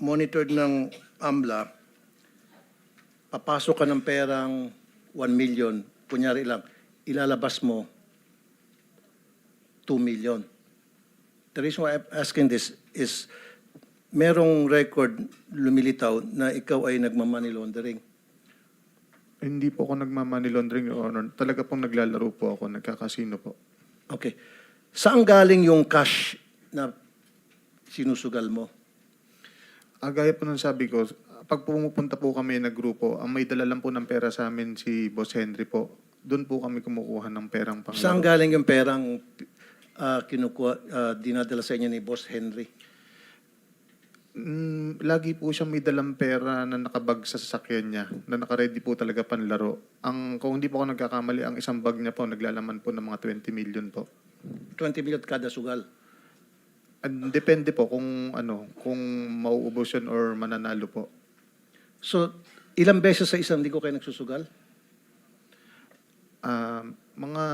monitored ng AMLA, papasok ka ng perang 1 million, kunyari lang, ilalabas mo 2 million. The reason why I'm asking this is merong record lumilitaw na ikaw ay nagmamoney laundering. Hindi po ako nagmamoney laundering, Your Honor. Talaga pong naglalaro po ako, nagkakasino po. Okay. Saan galing yung cash na sinusugal mo? Ah, gaya po ng sabi ko, pag pumupunta po kami na grupo, ang may dala lang po ng pera sa amin si Boss Henry po. Doon po kami kumukuha ng perang panglaro. Saan galing yung perang ah, kinukuha, ah, dinadala sa inyo ni Boss Henry? Mm, lagi po siya may dalang pera na nakabag sa sasakyan niya, na nakaredy po talaga panlaro. Ang, kung hindi po ako nagkakamali, ang isang bag niya po, naglalaman po ng mga 20 million po. 20 million kada sugal. And depende po kung ano, kung mauubos yun or mananalo po. So, ilang beses sa isang linggo kayo nagsusugal? Ah, mga,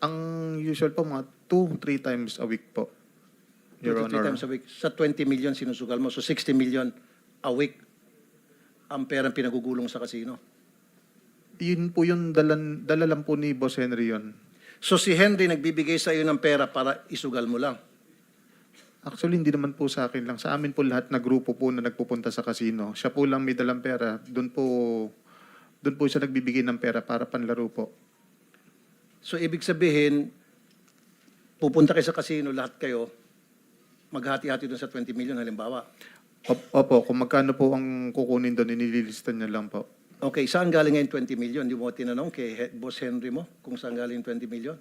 ang usual po, mga 2-3 times a week po. Two Your to three Honor. times a week. Sa 20 million sinusugal mo. So, 60 million a week ang perang pinagugulong sa kasino. Yun po yung dalan, dala lang po ni Boss Henry yun. So, si Henry nagbibigay sa iyo ng pera para isugal mo lang. Actually, hindi naman po sa akin lang. Sa amin po lahat na grupo po na nagpupunta sa casino. Siya po lang may dalang pera. Doon po, doon po siya nagbibigay ng pera para panlaro po. So, ibig sabihin, pupunta kayo sa casino, lahat kayo, maghati-hati doon sa 20 million, halimbawa. Op- Opo, kung magkano po ang kukunin doon, inililista niya lang po. Okay, saan galing ngayon 20 million? Di mo tinanong kay He- Boss Henry mo kung saan galing 20 million?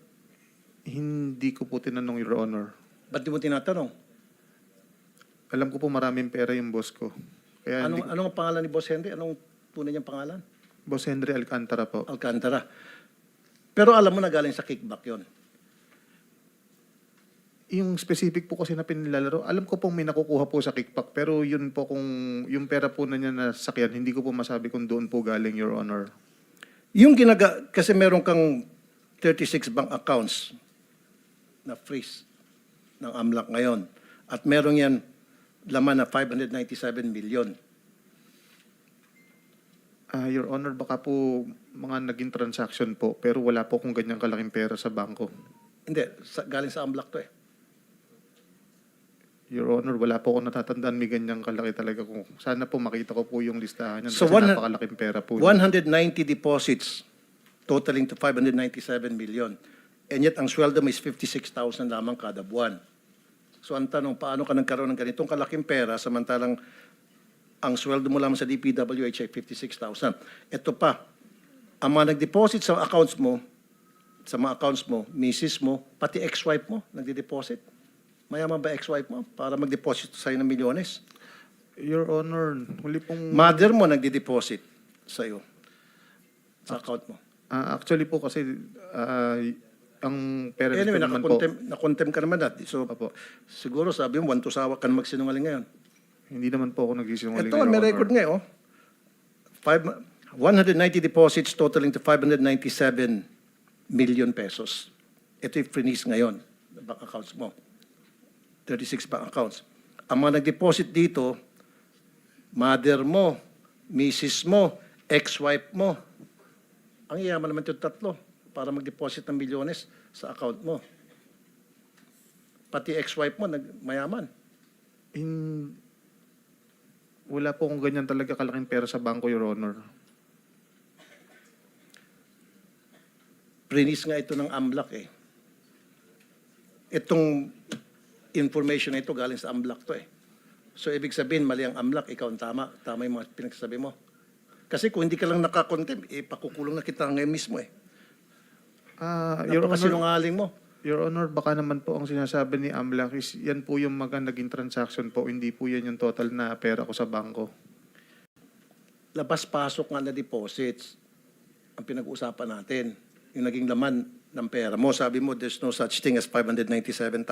Hindi ko po tinanong, Your Honor. Ba't di mo tinatanong? Alam ko po maraming pera yung boss ko. Kaya Anong, hindi, anong ang pangalan ni Boss Henry? Anong tunay niyang pangalan? Boss Henry Alcantara po. Alcantara. Pero alam mo na galing sa kickback yon. Yung specific po kasi na pinilalaro, alam ko pong may nakukuha po sa kickback. Pero yun po kung yung pera po na niya na sakyan, hindi ko po masabi kung doon po galing, Your Honor. Yung ginaga, kasi meron kang 36 bank accounts na freeze ng AMLAC ngayon. At meron yan laman na 597 million. Ah, Your Honor, baka po mga naging transaction po, pero wala po kung ganyang kalaking pera sa bangko. Hindi, sa, galing sa AMLAC to eh. Your Honor, wala po ako natatandaan may ganyang kalaki talaga. Kung sana po makita ko po yung listahan niyan. So, kasi one- napakalaking pera po. yun. 190 deposits totaling to 597 million. And yet, ang sweldo mo is 56,000 lamang kada buwan. So, ang tanong, paano ka nagkaroon ng ganitong kalaking pera samantalang ang sweldo mo lamang sa DPWH ay 56,000. Ito pa, ang mga nag-deposit sa accounts mo, sa mga accounts mo, misis mo, pati ex-wife mo, nagde-deposit. Mayaman ba ex-wife mo para mag-deposit sa'yo ng milyones? Your Honor, huli pong... Mother mo nagde-deposit sa'yo sa account mo. Ah, actually po kasi ah, ang parents Anyway, ko naman po, nakakontem, nakontem ka naman dati. So, Opo. siguro sabi mo, wantusawa ka na magsinungaling ngayon. hindi naman po ako nagsisinungaling. Ito, may record nga, oh. Five, 190 deposits totaling to 597 million pesos. Ito yung freeze ngayon, bank accounts mo. 36 bank accounts. Ang mga nag-deposit dito, mother mo, misis mo, ex-wife mo. Ang yaman naman yung tatlo para mag-deposit ng milyones sa account mo. Pati ex-wife mo, nag mayaman. In, wala po akong ganyan talaga kalaking pera sa bangko, Your Honor. Prinis nga ito ng AMLAC eh. Itong information na ito galing sa AMLAC to eh. So ibig sabihin, mali ang AMLAC, ikaw ang tama. Tama yung mga pinagsasabi mo. Kasi kung hindi ka lang nakakontem, eh, pakukulong na kita ngayon mismo eh. Ah, Your Honor, Napakasinungaling mo. Your Honor, baka naman po ang sinasabi ni Amlak is yan po yung mga naging transaction po, hindi po yan yung total na pera ko sa bangko. Labas-pasok nga na deposits ang pinag-uusapan natin. Yung naging laman ng pera mo. Sabi mo, there's no such thing as 597,000.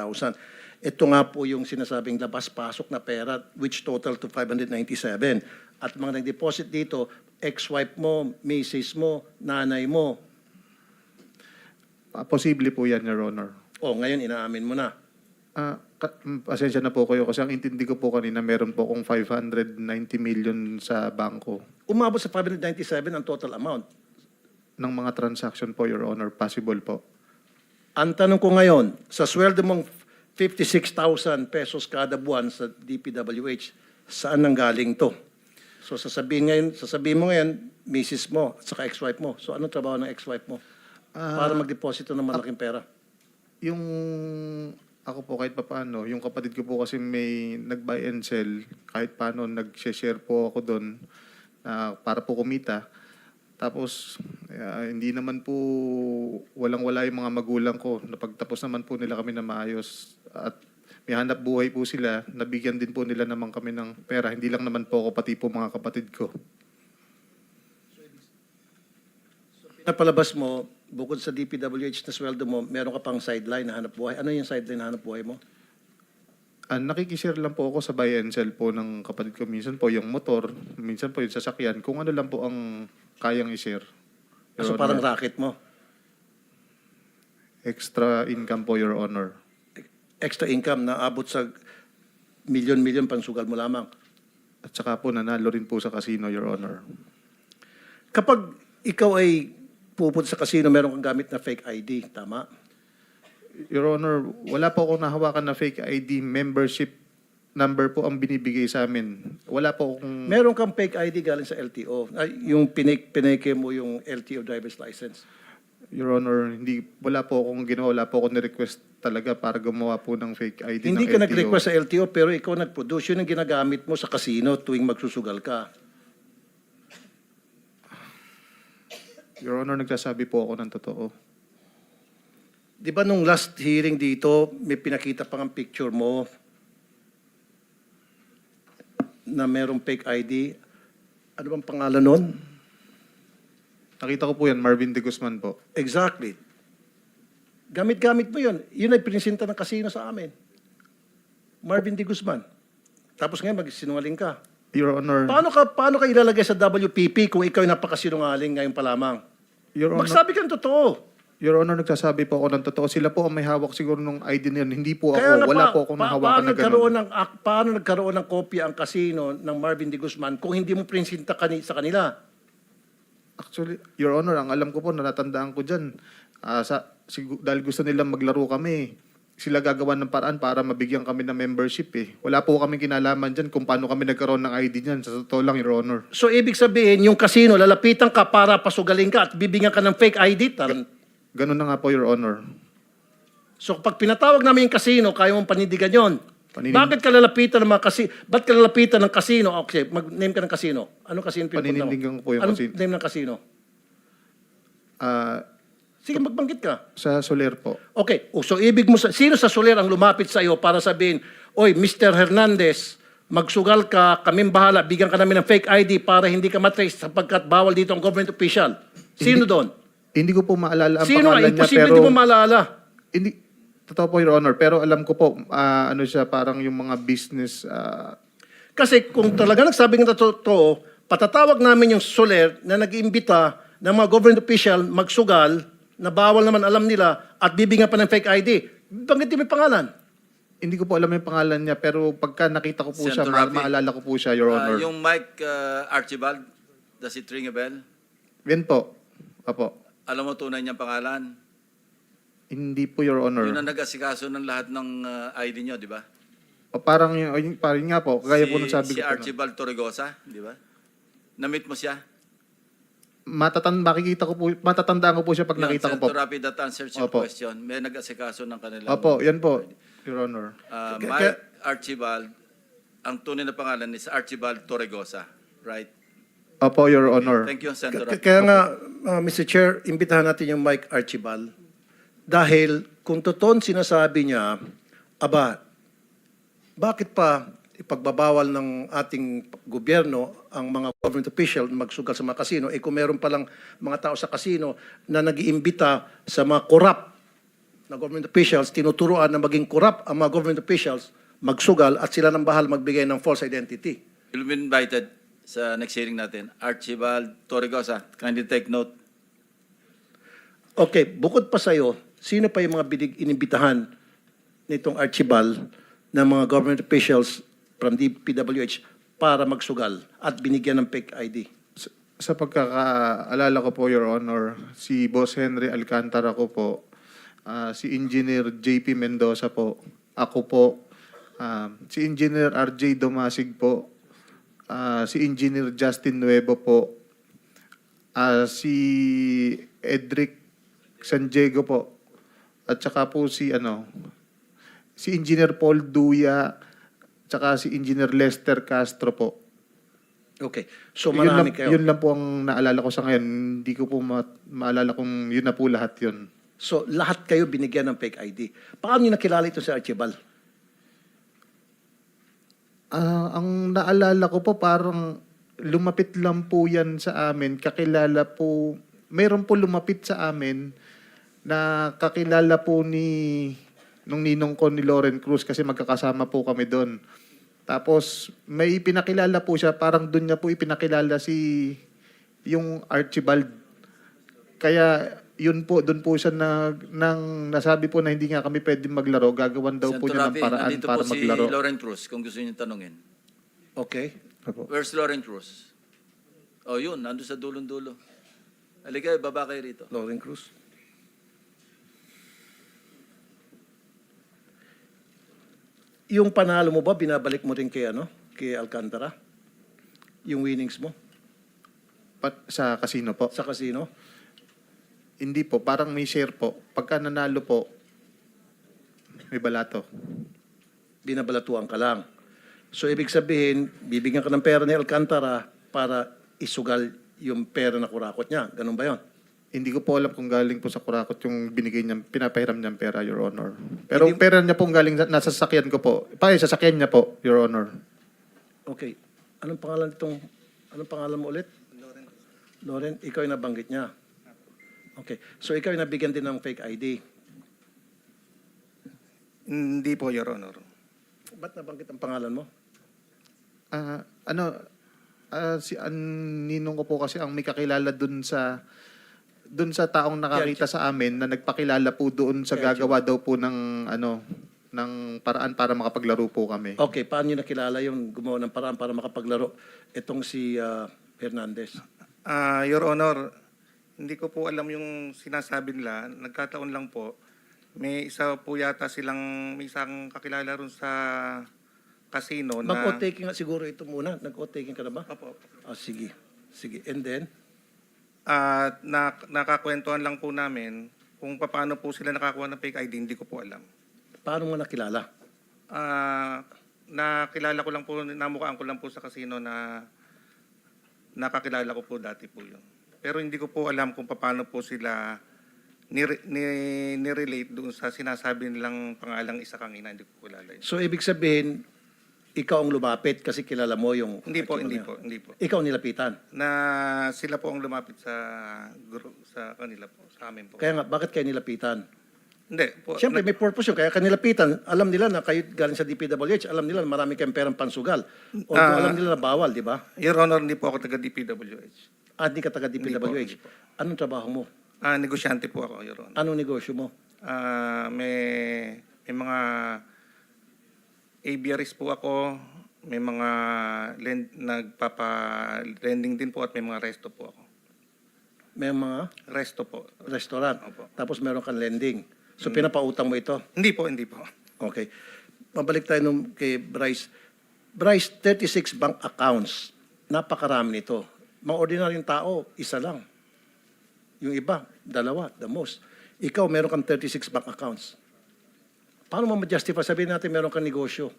Ito nga po yung sinasabing labas-pasok na pera, which total to 597. At mga nag-deposit dito, ex-wife mo, misis mo, nanay mo. Ah, posible po yan, Your Honor. O, ngayon inaamin mo na. Ah, ka- mm, pasensya na po kayo kasi ang intindi ko po kanina meron po akong 590 million sa bangko Umabot sa 597 ang total amount. ng mga transaction po, Your Honor. Possible po. Ang tanong ko ngayon, sa sweldo mong 56,000 pesos kada buwan sa DPWH, saan nang galing to? So sasabihin ngayon, sasabihin mo ngayon, misis mo at saka ex-wife mo. So anong trabaho ng ex-wife mo? Para magdeposito ng malaking pera. Yung ako po kahit papaano, yung kapatid ko po kasi may nag-buy and sell, kahit paano nag-share po ako doon na para po kumita. Tapos ah, hindi naman po walang-wala yung mga magulang ko. Napagtapos naman po nila kami na maayos at may hanap buhay po sila. Nabigyan din po nila naman kami ng pera. Hindi lang naman po ako pati po mga kapatid ko. Napalabas mo, bukod sa DPWH na sweldo mo, meron ka pang sideline na hanap buhay. Ano yung sideline na hanap buhay mo? Ah, nakikishare lang po ako sa buy and sell po ng kapatid ko. Minsan po yung motor, minsan po yung sasakyan. Kung ano lang po ang kayang i-share. Your So Honor. parang racket mo. Extra income po, Your Honor. Extra income na abot sa milyon-milyon pansugal mo lamang. At saka po nanalo rin po sa casino, Your Honor. Kapag ikaw ay pupunta sa casino, meron kang gamit na fake ID, tama? Your Honor, wala po akong nahawakan na fake ID. Membership number po ang binibigay sa amin. Wala po akong... Meron kang fake ID galing sa LTO. Ay, yung pinik pineke mo yung LTO driver's license. Your Honor, hindi, wala po akong ginawa. Wala po akong ni-request talaga para gumawa po ng fake ID Hindi ng ka LTO. nag-request sa LTO pero ikaw nag-produce. Yun ang ginagamit mo sa casino tuwing magsusugal ka. Your Honor, nagsasabi po ako ng totoo. Di ba nung last hearing dito, may pinakita pang ang picture mo na merong fake ID. Ano bang pangalan nun? Nakita ko po yan, Marvin de Guzman po. Exactly. Gamit-gamit mo yun. Yun ay pinisinta ng kasino sa amin. Marvin D. Guzman. Tapos ngayon, magsinungaling ka. Your Honor, Paano ka, paano ka ilalagay sa WPP kung ikaw ay napakasinungaling ngayon pa lamang? Your Honor, Magsabi ka ng totoo. Your Honor, nagsasabi po ako ng totoo. Sila po ang may hawak siguro nung ID na yun. Hindi po ako. Wala pa- po akong pa- nahawakan paano na nagkaroon ganun. ng, ak- paano nagkaroon ng kopya ang kasino ng Marvin D. Guzman kung hindi mo prinsinta kani, sa kanila? Actually, Your Honor, ang alam ko po, natatandaan ko dyan. ah, sa, sigu- dahil gusto nilang maglaro kami, sila gagawa ng paraan para mabigyan kami ng membership eh. Wala po kami kinalaman dyan kung paano kami nagkaroon ng ID dyan. Sa totoo lang, Your Honor. So, ibig sabihin, yung kasino, lalapitan ka para pasugaling ka at bibigyan ka ng fake ID. Taran, Ganun na nga po, Your Honor. So pag pinatawag namin yung kasino, kaya mong panindigan yon. Paninig- Bakit ka lalapitan ng mga kasino? Ba't ka lalapitan ng kasino? Okay, mag-name ka ng kasino. Anong kasino pinupunta mo? Paninindigan ko po yung Anong kasino. name ng kasino? Ah, Sige, magbanggit ka. sa Soler po. Okay, o, so ibig mo, sa, sino sa Soler ang lumapit sa iyo para sabihin, Oy, Mr. Hernandez, magsugal ka, kaming bahala, bigyan ka namin ng fake ID para hindi ka matrace sapagkat bawal dito ang government official. Sino doon? Hindi ko po maalala ang Sino nga? pangalan niya, Imposible pero... hindi mo maalala. Hindi, totoo po, Your Honor. Pero alam ko po, ah, ano siya, parang yung mga business... ah, Kasi kung talaga nagsabi ng totoo, patatawag namin yung Soler na nag-iimbita ng mga government official magsugal na bawal naman alam nila at bibigyan pa ng fake ID. Banggitin mo yung pangalan. hindi ko po alam yung pangalan niya, pero pagka nakita ko po siya, Senator ma- Rafi. maalala ko po siya, Your Ah, Honor. yung Mike uh, Archibald, does it ring a bell? Yan po. Apo. Alam mo tunay niyang pangalan? Hindi po, Your Honor. Yun ang nag-asikaso ng lahat ng uh, ID niyo, di ba? O, parang, yung, yung- parang nga po, kaya po nung sabi si ko po. na- Archibald Torregosa, di ba? Na-meet mo siya? Matatan, makikita ko po, matatandaan ko po siya pag Yun, nakita ko po. Senator Rapi, that answers your Opo. question. May nag-asikaso ng kanilang... Opo, yan po, Your Honor. Uh, K- Mike Archibald, ang tunay na pangalan is Archibald Torregosa, right? Opo, Your Honor. Thank you, Senator K-. Kaya nga, uh, Mr. Chair, imbitahan natin yung Mike Archibald. Dahil kung totoon sinasabi niya, aba, bakit pa ipagbabawal ng ating gobyerno ang mga government official magsugal sa mga kasino, eh kung meron palang mga tao sa kasino na nag-iimbita sa mga corrupt na government officials, tinuturuan na maging corrupt ang mga government officials, magsugal at sila nang bahal magbigay ng false identity. You'll be invited sa next hearing natin. Archibald Torregosa, kindly take note. Okay, bukod pa sa'yo, sino pa yung mga binig inimbitahan nitong Archibald ng mga government officials from the PWH para magsugal at binigyan ng fake ID? Sa, pagkakaalala ko po, Your Honor, si Boss Henry Alcantara ko po, ah, si Engineer JP Mendoza po, ako po, ah, si Engineer RJ Domasig po, ah, si Engineer Justin Nuevo po, ah, si Edric San Diego po, at saka po si ano, si Engineer Paul Duya, tsaka si Engineer Lester Castro po. Okay. So yun lang, kayo. Yun lang po ang naalala ko sa ngayon. Hindi ko po ma- maalala kung yun na po lahat yun. So lahat kayo binigyan ng fake ID. Paano niyo nakilala ito si Archibald? Ah, ang naalala ko po parang lumapit lang po yan sa amin. Kakilala po, mayroon po lumapit sa amin na kakilala po ni nung ninong ko ni Lauren Cruz kasi magkakasama po kami doon. Tapos may pinakilala po siya, parang doon niya po ipinakilala si yung Archibald. Kaya yun po, doon po siya na, nang nasabi po na hindi nga kami pwede maglaro, gagawan daw po Senator niya ng Rafi, paraan nandito para po si maglaro. Lauren Cruz, kung gusto niyo tanungin. Okay. Opo. Where's Lauren Cruz? Oh, yun, nandun sa dulong-dulo. Halika, baba kayo rito. Lauren Cruz. Yung panalo mo ba, binabalik mo rin kay, ano, kay Alcantara? Yung winnings mo Pat, sa casino po. sa casino? Hindi po, parang may share po. Pagka nanalo po, may balato. Binabalatuan ka lang. So, ibig sabihin, bibigyan ka ng pera ni Alcantara para isugal yung pera na kurakot niya. Ganun ba yon? Hindi ko po alam kung galing po sa kurakot yung binigay niya, pinapahiram niyang pera, Your Honor. Pero yung pera niya pong galing, sa- nasa sasakyan ko po. Pa, sa sasakyan niya po, Your Honor. Okay. Anong pangalan itong, anong pangalan mo ulit? Loren. Loren, ikaw yung nabanggit niya. Okay. So, ikaw yung nabigyan din ng fake ID. Hindi po, Your Honor. Ba't nabanggit ang pangalan mo? Ah, ano, ah, si an, ninong ko po kasi ang may kakilala dun sa dun sa taong nakakita sa amin na nagpakilala po doon sa gagawa daw po ng ano ng paraan para makapaglaro po kami. Okay, paano nyo nakilala yung gumawa ng paraan para makapaglaro? Itong si ah, Hernandez. Ah, Your Honor, hindi ko po alam yung sinasabi nila. Nagkataon lang po. May isa po yata silang, may isang kakilala ron sa casino na... Mag-o-taking nga siguro ito muna. Nag-o-taking ka na ba? Opo, opo. Ah, sige. Sige. And then? At na, nakakwentuhan lang po namin kung paano po sila nakakuha ng fake ID, hindi ko po alam. Paano mo nakilala? Ah, nakilala ko lang po, namukhaan ko lang po sa casino na nakakilala ko po dati po yun. Pero hindi ko po alam kung paano po sila nire- ni- nirelate doon sa sinasabi nilang pangalang isa kang ina. Hindi ko po kilala yun. So, ibig sabihin, ikaw ang lumapit kasi kilala mo yung... Hindi po, hindi po, hindi po. Ikaw ang nilapitan. Na sila po ang lumapit sa guru, sa kanila po, sa amin po. Kaya nga, bakit kayo nilapitan? hindi po. Siyempre, may purpose yun. Kaya kanilapitan, alam nila na kayo galing sa DPWH, alam nila na marami kayong perang pansugal. O Ah. alam nila na bawal, di ba? Your Honor, hindi po ako taga DPWH. At di ka taga DPWH. Anong trabaho mo? Ah, negosyante po ako, Your Honor. Anong negosyo mo? Ah, may may mga aviaries po ako, may mga lend, nagpapa-lending din po at may mga resto po ako. May mga Resto po. restaurant. Opo. Tapos meron kang lending. So, pinapautang mo ito. Hindi po, hindi po. Okay. Mabalik tayo nung kay Bryce. Bryce, 36 bank accounts. Napakarami nito. Mga ordinaryong tao, isa lang. Yung iba, dalawa, the most. Ikaw, meron kang 36 bank accounts. Paano mo ma-justify? Sabihin natin meron kang negosyo.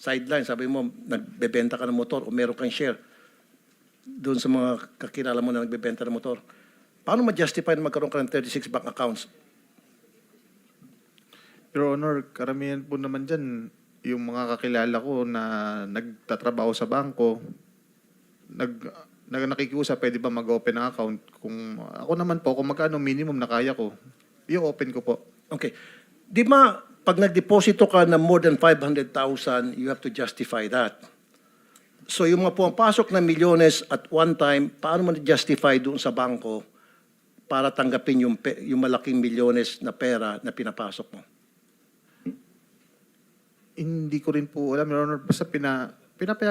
Sideline, sabi mo, nagbebenta ka ng motor o meron kang share doon sa mga kakilala mo na nagbebenta ng motor. Paano ma-justify na magkaroon ka ng 36 bank accounts? Your Honor, karamihan po naman dyan, yung mga kakilala ko na nagtatrabaho sa bangko, nag, nag nakikiusap, pwede ba mag-open ng account? Kung ako naman po, kung magkano minimum na kaya ko, yung open ko po. Okay. Di ba, pag nagdeposito ka ng more than 500,000, you have to justify that. So yung mga pumapasok na milyones at one time, paano mo na-justify doon sa bangko para tanggapin yung, yung malaking milyones na pera na pinapasok mo? Hindi ko rin po alam, Your Honor. Basta pina, pinapaya,